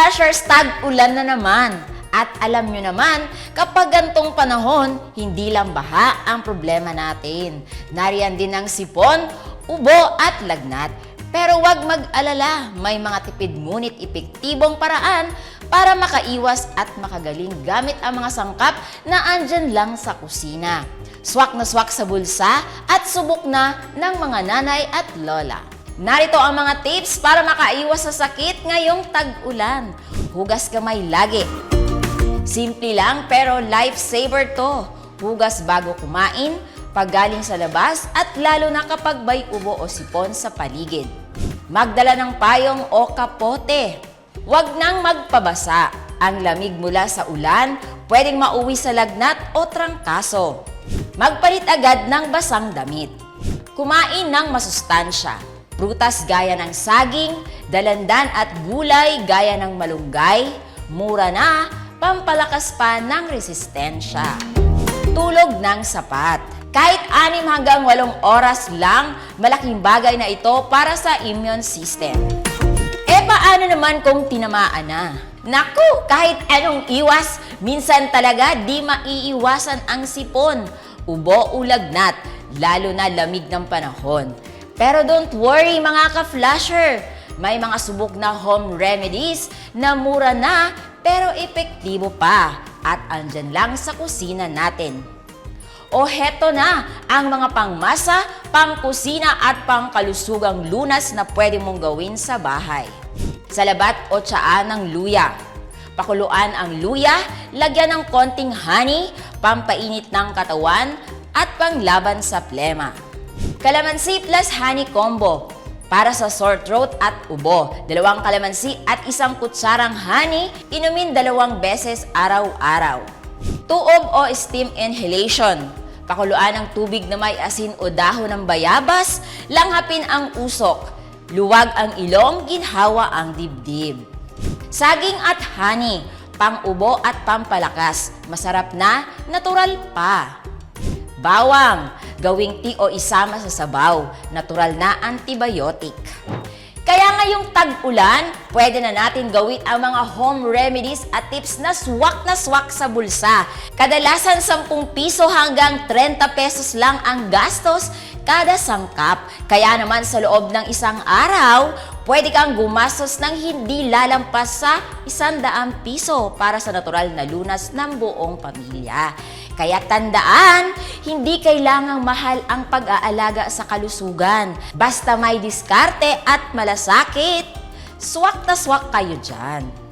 Flashers, tag-ulan na naman. At alam nyo naman, kapag gantong panahon, hindi lang baha ang problema natin. Nariyan din ang sipon, ubo at lagnat. Pero wag mag-alala, may mga tipid ngunit epektibong paraan para makaiwas at makagaling gamit ang mga sangkap na andyan lang sa kusina. Swak na swak sa bulsa at subok na ng mga nanay at lola. Narito ang mga tips para makaiwas sa sakit ngayong tag-ulan. Hugas kamay lagi. Simple lang pero lifesaver to. Hugas bago kumain, paggaling sa labas at lalo na kapag may ubo o sipon sa paligid. Magdala ng payong o kapote. Huwag nang magpabasa. Ang lamig mula sa ulan, pwedeng mauwi sa lagnat o trangkaso. Magpalit agad ng basang damit. Kumain ng masustansya. Prutas gaya ng saging, dalandan at gulay gaya ng malunggay, mura na, pampalakas pa ng resistensya. Tulog ng sapat. Kahit 6 hanggang 8 oras lang, malaking bagay na ito para sa immune system. E paano naman kung tinamaan na? Naku, kahit anong iwas, minsan talaga di maiiwasan ang sipon, ubo o lagnat, lalo na lamig ng panahon. Pero don't worry mga ka-flasher, may mga subok na home remedies na mura na pero epektibo pa at andyan lang sa kusina natin. O heto na ang mga pangmasa, pangkusina at pangkalusugang lunas na pwede mong gawin sa bahay. Sa labat o tsaan ng luya. Pakuluan ang luya, lagyan ng konting honey, pampainit ng katawan at panglaban sa plema. Kalamansi plus honey combo para sa sore throat at ubo. Dalawang kalamansi at isang kutsarang honey, inumin dalawang beses araw-araw. Tuob o steam inhalation. Pakuluan ng tubig na may asin o dahon ng bayabas, langhapin ang usok. Luwag ang ilong, ginhawa ang dibdib. Saging at honey, pang-ubo at pampalakas. Masarap na, natural pa. Bawang, gawing tea o isama sa sabaw. Natural na antibiotic. Kaya ngayong tag-ulan, pwede na natin gawin ang mga home remedies at tips na swak na swak sa bulsa. Kadalasan 10 piso hanggang 30 pesos lang ang gastos kada sangkap. Kaya naman sa loob ng isang araw, pwede kang gumastos ng hindi lalampas sa 100 piso para sa natural na lunas ng buong pamilya. Kaya tandaan, hindi kailangang mahal ang pag-aalaga sa kalusugan. Basta may diskarte at malasakit, swak na swak kayo dyan.